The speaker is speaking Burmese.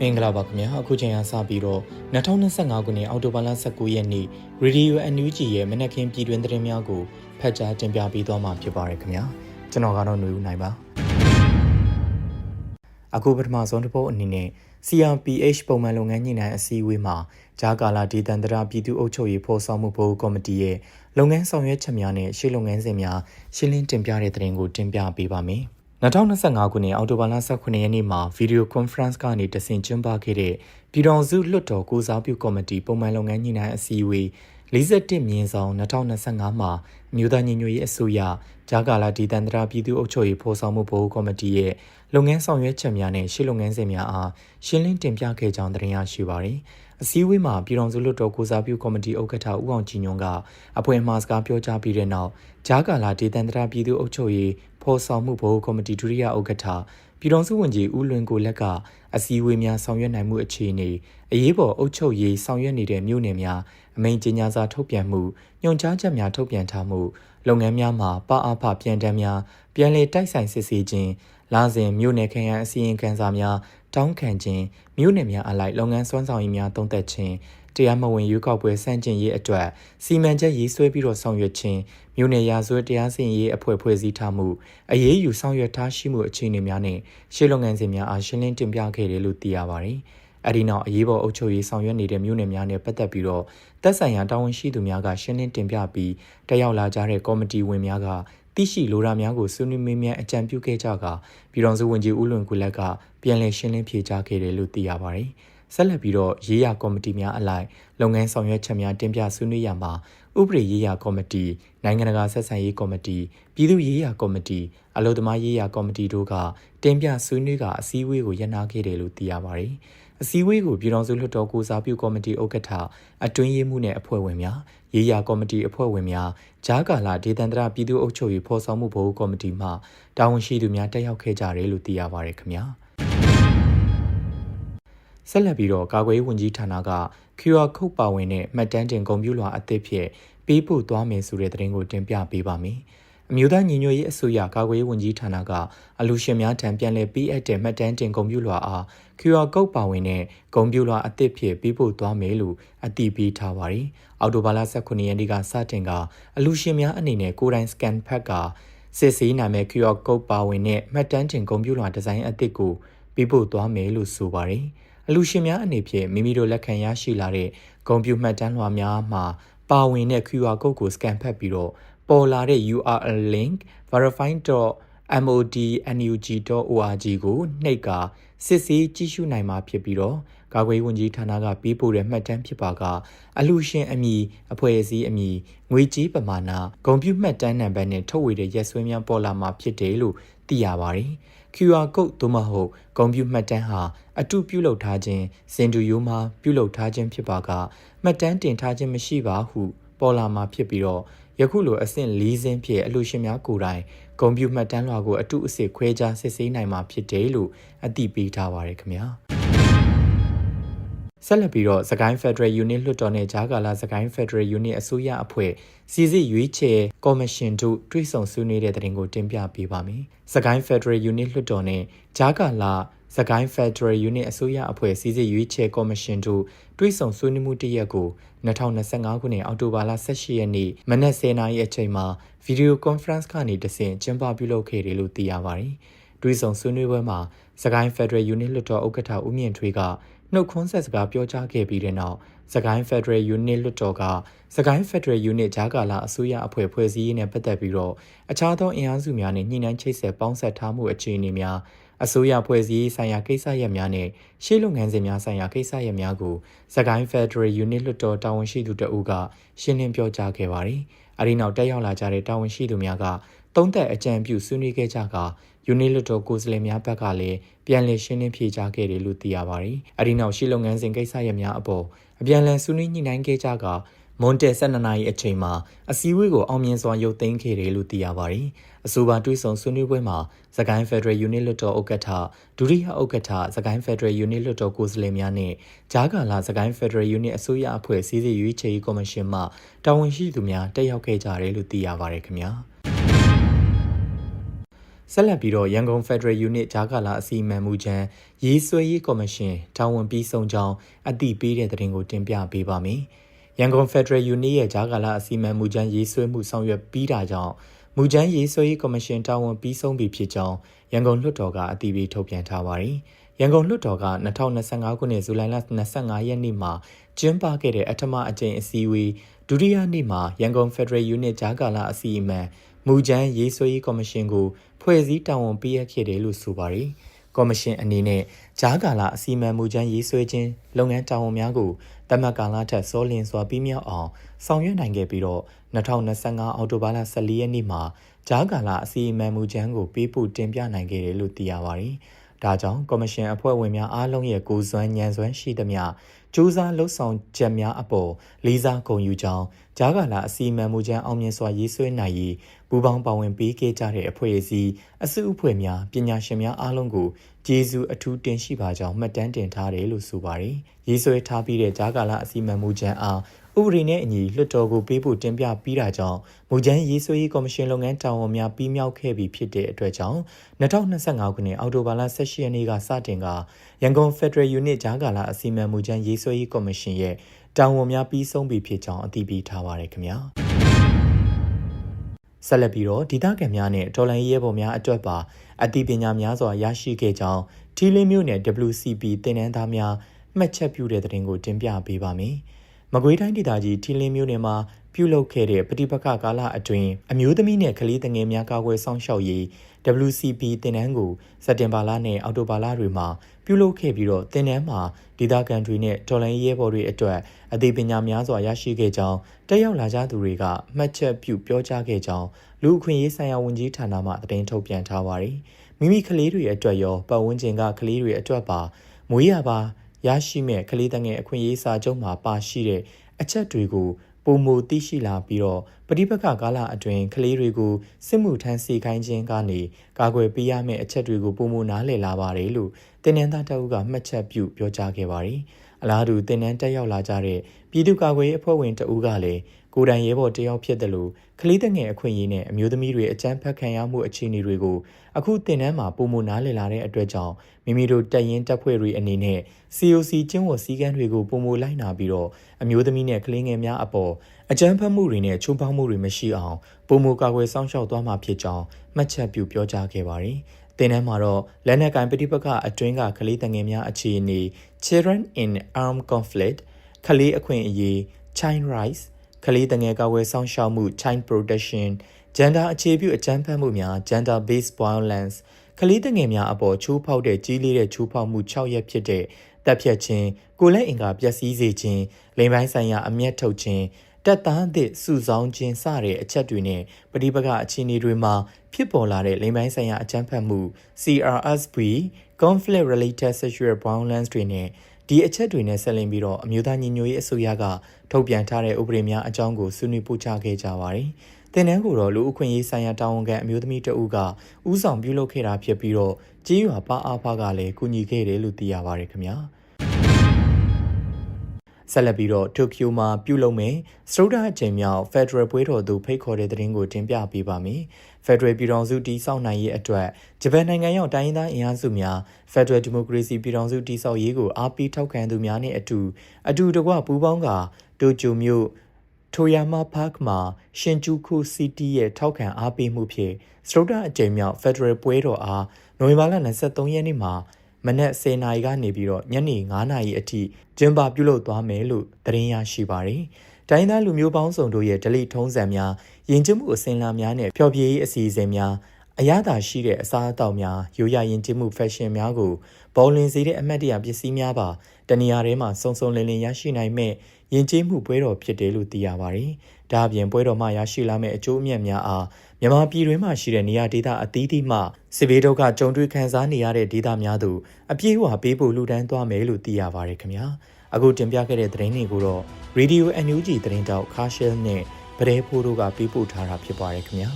မင်္ဂလာပါခင်ဗျာအခုချိန်ကစပြီးတော့2025ခုနှစ်အောက်တိုဘာလ19ရက်နေ့ Radio NUG ရဲ့မနက်ခင်းပြည်တွင်သတင်းများကိုဖတ်ကြားတင်ပြပေးသွားမှာဖြစ်ပါတယ်ခင်ဗျာကျွန်တော်ကတော့ຫນွေဦးနိုင်ပါအခုပထမဆုံးတစ်ပုတ်အနေနဲ့ CRPH ပုံမှန်လုပ်ငန်းညှိနှိုင်းအစည်းအဝေးမှာဂျာကာလာဒေသန္တရပြည်သူ့အုပ်ချုပ်ရေးဖော်ဆောင်မှုဘိုးကော်မတီရဲ့လုပ်ငန်းဆောင်ရွက်ချက်များနဲ့ရှေ့လုပ်ငန်းစဉ်များရှင်းလင်းတင်ပြတဲ့သတင်းကိုတင်ပြပေးပါမယ်။ 2025ခုနှစ်အောက်တိုဘာလ18ရက်နေ့မှာဗီဒီယိုကွန်ဖရင့်ကနေတဆင့်ကျင်းပခဲ့တဲ့ပြည်တော်စုလွှတ်တော်ကိုစားပြုကော်မတီပုံမှန်လုပ်ငန်းညှိနှိုင်းအစည်းအဝေး41မြင်းဆောင်2025မှာအမျိုးသားညီညွတ်ရေးအစိုးရဂျာကာလာဒီတန်တရာပြည်သူ့အုပ်ချုပ်ရေးဖော်ဆောင်မှုဘိုးကော်မတီရဲ့လုပ်ငန်းဆောင်ရွက်ချက်များနဲ့ရှေ့လုပ်ငန်းစဉ်များအားရှင်းလင်းတင်ပြခဲ့ကြောင်းတင်ရရှိပါသည်အစည်းအဝေးမှာပြည်တော်စုလွှတ်တော်ကိုစားပြုကော်မတီဥက္ကဋ္ဌဦးအောင်ကြည်ညွန့်ကအဖွဲ့အမှားစကားပြောကြားပြီးတဲ့နောက်ဂျာကာလာဒေသန္တရပြည်သူ့အုပ်ချုပ်ရေး ဖော်ဆောင်မှုဘိုးကော်မတီဒုတိယဥက္ကဋ္ဌပြည်တော်စုဝန်ကြီးဦးလွင်ကိုလက်ကအစည်းအဝေးများဆောင်ရွက်နိုင်မှုအခြေအနေအရေးပေါ်အုပ်ချုပ်ရေးဆောင်ရွက်နေတဲ့မြို့နယ်များအမိန့်ကြေညာစာထုတ်ပြန်မှုညွှန်ကြားချက်များထုတ်ပြန်ထားမှုလုပ်ငန်းများမှာပအဖပြန်တမ်းများပြန်လည်တိုက်ဆိုင်စစ်ဆေးခြင်းလာစဉ်မြို့နယ်ခရိုင်အစည်းအဝေးခန်းစာများတောင်းခံခြင်းမြို့နယ်များအလိုက်လုပ်ငန်းစွမ်းဆောင်ရည်များတုံ့သက်ခြင်း တရားမဝင်ရွေးကောက်ပွဲစန့်ကျင်ရေးအတွက်စီမံချက်ရေးဆွဲပြီးတော့ဆောင်ရွက်ခြင်းမြို့နယ်ရာဇဝတ်တရားစီရင်ရေးအဖွဲ့ဖွဲ့စည်းထားမှုအရေးယူဆောင်ရွက်ထားရှိမှုအခြေအနေများနဲ့ရှေ့လုပ်ငန်းစဉ်များအားရှင်းလင်းတင်ပြခဲ့တယ်လို့သိရပါတယ်။အဲဒီနောက်အရေးပေါ်အုပ်ချုပ်ရေးဆောင်ရွက်နေတဲ့မြို့နယ်များနဲ့ပတ်သက်ပြီးတော့သက်ဆိုင်ရာတာဝန်ရှိသူများကရှင်းလင်းတင်ပြပြီးတက်ရောက်လာကြတဲ့ကော်မတီဝင်များကသိရှိလိုတာများကိုဆွေးနွေးမေးမြန်းအကြံပြုခဲ့ကြကပြည်တော်စုဝန်ကြီးဦးလွင်ကူလက်ကပြန်လည်ရှင်းလင်းဖြေကြားခဲ့တယ်လို့သိရပါတယ်။ ဆက်လက်ပြီးတော့ရေးရကော်မတီများအလိုက်လုပ်ငန်းဆောင်ရွက်ချက်များတင်ပြဆွေးနွေးရမှာဥပဒေရေးရကော်မတီနိုင်ငံတကာဆက်ဆံရေးကော်မတီပြည်သူ့ရေးရကော်မတီအလို့သမားရေးရကော်မတီတို့ကတင်ပြဆွေးနွေးကအစည်းအဝေးကိုရန်နာခဲ့တယ်လို့သိရပါတယ်အစည်းအဝေးကိုပြည်တော်စုလွှတ်တော်ကိုစားပြုကော်မတီဥက္ကဋ္ဌအတွင်းရေးမှူးနဲ့အဖွဲ့ဝင်များရေးရာကော်မတီအဖွဲ့ဝင်များဂျားကာလာဒေသန္တရပြည်သူ့အုပ်ချုပ်ရေးဖော်ဆောင်မှုဘိုးကော်မတီမှတာဝန်ရှိသူများတက်ရောက်ခဲ့ကြတယ်လို့သိရပါတယ်ခင်ဗျာ။ ဆက်လက်ပြီးတော့ကာကွယ်ရေးဝန်ကြီးဌာနက QR code ပါဝင်တဲ့မှတ်တမ်းတင်ကွန်ပျူတာအသစ်ဖြင့်ပေးပို့သွားမယ်ဆိုတဲ့သတင်းကိုတင်ပြပေးပါမယ်။အမျိုးသားညီညွတ်ရေးအစိုးရကာကွယ်ရေးဝန်ကြီးဌာနကအလူရှင်များထံပြန်လည်ပေးအပ်တဲ့မှတ်တမ်းတင်ကွန်ပျူတာအား QR code ပါဝင်တဲ့ကွန်ပျူတာအသစ်ဖြင့်ပေးပို့သွားမယ်လို့အတည်ပြုထားပါတယ်။အော်တိုဘာလ18ရက်နေ့ကစတင်ကအလူရှင်များအနေနဲ့ကိုယ်တိုင် scan ဖက်ကစစ်ဆေးနိုင်မဲ့ QR code ပါဝင်တဲ့မှတ်တမ်းတင်ကွန်ပျူတာဒီဇိုင်းအသစ်ကိုပေးပို့သွားမယ်လို့ဆိုပါတယ်။ အလူရှင်များအနေဖြင့်မိမိတို့လက်ခံရရှိလာတဲ့ဂုံပြူမှတ်တမ်းလွှာများမှာပါဝင်တဲ့ QR code ကို scan ဖတ်ပြီးတော့ပေါ်လာတဲ့ URL link verify.modnug.org ကိုနှိပ်ကာစစ်ဆေးကြည့်ရှုနိုင်မှာဖြစ်ပြီးတော့ကာကွယ်ဝန်ကြီးဌာနကပေးပို့တဲ့မှတ်တမ်းဖြစ်ပါကအလူရှင်အမည်အဖွဲ့အစည်းအမည်ငွေကြေးပမာဏဂုံပြူမှတ်တမ်းနံပါတ်နဲ့ထုတ်ဝေတဲ့ရက်စွဲများပေါ်လာမှာဖြစ်တယ်လို့သိရပါတယ်။ QR code သို့မဟုတ်ဂုံပြူမှတ်တမ်းဟာအတုပြုလုပ်ထားခြင်းစင်တူယိုမှာပြုလုပ်ထားခြင်းဖြစ်ပါကမှတ်တမ်းတင်ထားခြင်းမရှိပါဟုပေါ်လာမှာဖြစ်ပြီးတော့ယခုလိုအဆင့်၄ဆင်းဖြင့်အလို့ရှင်များကိုယ်တိုင်ဂုံပြူမှတ်တမ်းလွှာကိုအတုအစစ်ခွဲခြားစစ်ဆေးနိုင်မှာဖြစ်တယ်လို့အသိပေးထားပါရခင်ဗျာ ဆက်လက်ပြီးတော့စကိုင်း Federal Unit လွှတ်တော်နဲ့ဂျာကာလာစကိုင်း Federal Unit အစိုးရအဖွဲ့စီစစ်ရွေးချယ်ကော်မရှင်တို့တွဲဆောင်ဆွေးနွေးတဲ့တဲ့တင်ကိုတင်ပြပေးပါမယ်။စကိုင်း Federal Unit လွှတ်တော်နဲ့ဂျာကာလာစကိုင်း Federal Unit အစိုးရအဖွဲ့စီစစ်ရွေးချယ်ကော်မရှင်တို့တွဲဆောင်ဆွေးနွေးမှုတရက်ကို2025ခုနှစ်အောက်တိုဘာလ18ရက်နေ့မနက်10:00နာရီအချိန်မှာ Video Conference ကနေတဆင့်ကျင်းပပြုလုပ်ခဲ့တယ်လို့သိရပါတယ်။တွဲဆောင်ဆွေးနွေးပွဲမှာစကိုင်း Federal Unit လွှတ်တော်ဥက္ကဋ္ဌဦးမြင့်ထွေးက နှုတ်ခွန်းဆက်စကားပြောကြားခဲ့ပြီးတဲ့နောက်စကိုင်း Federal Unit လွှတ်တော်ကစကိုင်း Federal Unit ဂျာကာလာအစိုးရအဖွဲ့ဖွဲ့စည်းရေးနဲ့ပတ်သက်ပြီးတော့အခြားသောအင်အားစုများနဲ့ညှိနှိုင်းချိတ်ဆက်ပေါင်းစပ်ထားမှုအခြေအနေများအစိုးရဖွဲ့စည်းရေးဆိုင်ရာကိစ္စရပ်များနဲ့ရှေ့လုပ်ငန်းစဉ်များဆိုင်ရာကိစ္စရပ်များကိုစကိုင်း Federal Unit လွှတ်တော်တာဝန်ရှိသူတအုပ်ကရှင်းလင်းပြောကြားခဲ့ပါတယ်။အဲဒီနောက်တက်ရောက်လာကြတဲ့တာဝန်ရှိသူများက သုံးသက်အကြံပြုဆွေးနွေးခဲ့ကြကယူနီလွတ်တော်ကိုယ်စားလှယ်များဘက်ကလည်းပြန်လည်ရှင်းလင်းဖြေကြားခဲ့တယ်လို့သိရပါတယ်။အဲဒီနောက်ရှေ့လုပ်ငန်းစဉ်ကိစ္စရပ်များအပေါ်အပြန်အလှန်ဆွေးနွေးညှိနှိုင်းခဲ့ကြကမွန်တဲ12နာရီအချိန်မှာအစည်းအဝေးကိုအောင်မြင်စွာရုပ်သိမ်းခဲ့တယ်လို့သိရပါတယ်။အဆိုပါတွေးဆောင်ဆွေးနွေးပွဲမှာစကိုင်းဖက်ဒရယ်ယူနစ်လွတ်တော်ဥက္ကဋ္ဌဒုတိယဥက္ကဋ္ဌစကိုင်းဖက်ဒရယ်ယူနစ်လွတ်တော်ကိုယ်စားလှယ်များနဲ့ဂျာကာလာစကိုင်းဖက်ဒရယ်ယူနစ်အစိုးရအဖွဲ့စည်းစိမ်ရွေးချယ်ရေးကော်မရှင်မှတာဝန်ရှိသူများတက်ရောက်ခဲ့ကြတယ်လို့သိရပါတယ်ခင်ဗျာ။ ဆက်လက်ပြီးတော့ရန်ကုန် Federal Unit ဂျာကာလာအစီအမံမှုချမ်းရေးဆွဲရေးကော်မရှင်တာဝန်ပြီးဆုံးကြောင်းအသိပေးတဲ့သတင်းကိုတင်ပြပေးပါမယ်။ရန်ကုန် Federal Unit ရဲ့ဂျာကာလာအစီအမံမှုချမ်းရေးဆွဲမှုဆောင်ရွက်ပြီးတာကြောင့်မူချမ်းရေးဆွဲရေးကော်မရှင်တာဝန်ပြီးဆုံးပြီဖြစ်ကြောင်းရန်ကုန်လွှတ်တော်ကအသိပေးထုတ်ပြန်ထားပါတယ်။ရန်ကုန်လွှတ်တော်က2025ခုနှစ်ဇူလိုင်လ25ရက်နေ့မှာကျင်းပခဲ့တဲ့အထမအကြိမ်အစည်းအဝေးဒုတိယနေ့မှာရန်ကုန် Federal Unit ဂျာကာလာအစီအမံ မူချမ်းရေးဆွဲရေးကော်မရှင်ကိုဖွဲ့စည်းတာဝန်ပေးရခဲ့တယ်လို့ဆိုပါတယ်။ကော်မရှင်အနေနဲ့ဂျာကာလာအစီအမံမူချမ်းရေးဆွဲခြင်းလုပ်ငန်းတာဝန်များကိုတမတ်ကာလထက်စောလင်းစွာပြီးမြောက်အောင်ဆောင်ရွက်နိုင်ခဲ့ပြီးတော့2025အောက်တိုဘာလ14ရက်နေ့မှာဂျာကာလာအစီအမံမူချမ်းကိုပေးပို့တင်ပြနိုင်ခဲ့တယ်လို့သိရပါတယ်။ ဒါကြောင့်ကော်မရှင်အဖွဲ့ဝင်များအားလုံးရဲ့ကိုယ်စွမ်းဉာဏ်စွမ်းရှိသမျှစူးစမ်းလှုပ်ဆောင်ချက်များအပေါ်လေးစားဂုဏ်ယူကြောင်းဂျာကာလာအစီအမံမူချမ်းအောင်မြင်စွာရေးဆွဲနိုင်ရေးပူးပေါင်းပါဝင်ပေးခဲ့ကြတဲ့အဖွဲ့အစည်းအစုအဖွဲ့များပညာရှင်များအားလုံးကိုကျေးဇူးအထူးတင်ရှိပါကြောင်းမှတ်တမ်းတင်ထားတယ်လို့ဆိုပါတယ်။ရေးဆွဲထားပြီးတဲ့ဂျာကာလာအစီအမံမူချမ်းအား ဥပဒေနဲ့အညီလွှတ်တော်ကိုပေးဖို့တင်ပြပြီးတာကြောင့်မူချမ်းရေးဆွဲရေးကော်မရှင်လုပ်ငန်းတာဝန်များပြီးမြောက်ခဲ့ပြီဖြစ်တဲ့အတွက်ကြောင့်2025ခုနှစ်အောက်တိုဘာလ18ရက်နေ့ကစတင်ကရန်ကုန် Federal Unit ဂျာကာလာအစီအမံမူချမ်းရေးဆွဲရေးကော်မရှင်ရဲ့တာဝန်များပြီးဆုံးပြီဖြစ်ကြောင်းအသိပေးထားပါရခင်ဗျာဆက်လက်ပြီးတော့ဒေသခံများနဲ့တော်လိုင်းရဲဘော်များအတွက်ပါအသိပညာများစွာရရှိခဲ့ကြောင်းထီလင်းမြို့နယ် WCP တင်နန်းသားများမှတ်ချက်ပြုတဲ့တဲ့တင်ကိုတင်ပြပေးပါမယ်။ မကွေးတိုင်းဒေသကြီးထီလင်းမြို့နယ်မှာပြုလုပ်ခဲ့တဲ့ပဋိပက္ခကာလအတွင်းအမျိုးသမီးနဲ့ကလေးငယ်များကာကွယ်ဆောင်ရှောက်ရေး WCP တင်နန်းကိုစက်တင်ဘာလနဲ့အောက်တိုဘာလတွေမှာပြုလုပ်ခဲ့ပြီးတော့တင်နန်းမှာဒေသခံတွေနဲ့တော်လိုင်းရဲဘော်တွေအတွက်အသိပညာများစွာရရှိခဲ့ကြောင်းတက်ရောက်လာကြသူတွေကမှတ်ချက်ပြုပြောကြားခဲ့ကြောင်းလူအခွင့်အရေးဆိုင်ရာဝန်ကြီးဌာနမှသတင်းထုတ်ပြန်ထားပါတယ်။မိမိကလေးတွေအတွက်ရောပတ်ဝန်းကျင်ကကလေးတွေအတွက်ပါမွေးရပါ ရရှိမဲ့ကလေးတငယ်အခွင့်အရေးစာချုပ်မှာပါရှိတဲ့အချက်တွေကိုပုံမူသိရှိလာပြီးတော့ပဋိပက္ခကာလအတွင်းကလေးတွေကိုစစ်မှုထမ်းစီခိုင်းခြင်းကနေကာကွယ်ပေးရမယ့်အချက်တွေကိုပုံမူနားလည်လာပါတယ်လို့တင်နန်းသားတအုပ်ကမှတ်ချက်ပြုပြောကြားခဲ့ပါတယ်။အလားတူတင်နန်းတက်ရောက်လာကြတဲ့ပြည်သူ့ကာကွယ်ရေးအဖွဲ့ဝင်တအုပ်ကလည်း ကိုယ်တိုင်ရဲဘော်တယောက်ဖြစ်တယ်လို့ကလေးတငယ်အခွင့်အရေးနဲ့အမျိုးသမီးတွေအကြမ်းဖက်ခံရမှုအခြေအနေတွေကိုအခုတင်နန်းမှာပုံမနားလည်လာတဲ့အတွက်ကြောင့်မိမိတို့တက်ရင်တက်ဖွဲ့တွေအနေနဲ့ COC ကျင်းဝစည်းကမ်းတွေကိုပုံမလိုက်နာပြီးတော့အမျိုးသမီးနဲ့ကလေးငယ်များအပေါ်အကြမ်းဖက်မှုတွေနဲ့ချုံပေါင်းမှုတွေမရှိအောင်ပုံမကာကွယ်စောင့်ရှောက်သွားမှာဖြစ်ကြောင်းမှတ်ချက်ပြုပြောကြားခဲ့ပါတယ်။တင်နန်းမှာတော့လက်နက်ကင်ပဋိပက္ခအတွင်းကကလေးငယ်များအခြေအနေ Children in Armed Conflict ကလေးအခွင့်အရေး Child Rights ကလေးတငယ်ကာဝယ်ဆောင်ရှောက်မှု child protection gender အခြေပြုအကြမ်းဖက်မှုများ gender based violence ကလေးတငယ်များအပေါ်ချိုးဖောက်တဲ့ကြီးလေးတဲ့ချိုးဖောက်မှု6ရက်ဖြစ်တဲ့တပ်ဖြတ်ခြင်းကိုလက်အင်္ဂါပျက်စီးစေခြင်းလိမ်ပိုင်းဆိုင်ရာအမျက်ထုတ်ခြင်းတက်သားသည့်စုဆောင်ခြင်းစတဲ့အချက်တွေနဲ့ပဋိပက္ခအခြေအနေတွေမှာဖြစ်ပေါ်လာတဲ့လိမ်ပိုင်းဆိုင်ရာအကြမ်းဖက်မှု CRSV conflict related sexual violence တွေနဲ့ ဒီအချက်တွေနဲ့ဆက်လင်းပြီးတော့အမျိုးသားညီညွတ်ရေးအစိုးရကထုတ်ပြန်ထားတဲ့ဥပဒေများအကြောင်းကိုဆွေးနွေးပို့ချခဲ့ကြပါတယ်။တင်နန်းကိုတော့လူအခွင့်အရေးဆိုင်ရာတာဝန်ခံအမျိုးသမီးတဦးကဥဆောင်ပြုလုပ်ခဲ့တာဖြစ်ပြီးတော့ကြေးရွာပါအားဖကလည်းကူညီခဲ့တယ်လို့သိရပါတယ်ခင်ဗျာ။ဆက်လက်ပြီးတော့တိုကျိုမှာပြုလုပ်မယ်စတုဒ္ဓအချိန်မြောက်ဖက်ဒရယ်ပွဲတော်သို့ဖိတ်ခေါ်တဲ့တဲ့ရင်ကိုတင်ပြပေးပါမယ် ဖက်ဒရယ်ပြည်ထောင်စုတည်ဆောက်နိုင်ရေးအတွက်ဂျပန်နိုင်ငံရောက်တိုင်းရင်းသားအင်အားစုများဖက်ဒရယ်ဒီမိုကရေစီပြည်ထောင်စုတည်ဆောက်ရေးကိုအားပေးထောက်ခံသူများနဲ့အတူအတူတကွပူးပေါင်းကတိုကျိုမြို့ထိုယာမာပါကမှာရှင်ဂျူခုစီတီရဲ့ထောက်ခံအားပေးမှုဖြင့်စတုဒ္ဓအကြိမ်မြောက်ဖက်ဒရယ်ပွဲတော်အားနိုဝင်ဘာလ23ရက်နေ့မှာမနက်10:00နာရီကနေပြီးတော့ညနေ9:00နာရီအထိကျင်းပပြုလုပ်သွားမယ်လို့သတင်းရရှိပါတယ်။ တိုင်းသားလူမျိုးပေါင်းစုံတို့ရဲ့ဒလိထုံးစံများယဉ်ကျေးမှုအစဉ်အလာများနဲ့ဖျော်ဖြေရေးအစီအစဉ်များအရသာရှိတဲ့အစားအသောက်များရိုးရာယဉ်ကျေးမှုဖက်ရှင်များကိုပေါ်လင်စေတဲ့အမတ်တရပစ္စည်းများပါတနေရာထဲမှာစုံစုံလင်လင်ရရှိနိုင်မဲ့ယဉ်ကျေးမှုပွဲတော်ဖြစ်တယ်လို့သိရပါတယ်။ဒါအပြင်ပွဲတော်မှရရှိလာမယ့်အကျိုးအမြတ်များအားမြန်မာပြည်တွင်းမှာရှိတဲ့နေရာဒေသအသီးသီးမှစစ်ဘေးဒုက္ခကြုံတွေ့ခံစားနေရတဲ့ဒေသများသို့အပြည့်အဝပေးဖို့လှူဒန်းသွားမယ်လို့သိရပါတယ်ခင်ဗျာ အခုတင်ပြခဲ့တဲ့သတင်းတွေကိုတော့ Radio NUG သတင်းတောက်ခါရှယ်နဲ့ဗရဲဖိုးတို့ကပေးပို့ထားတာဖြစ်ပါတယ်ခင်ဗျာ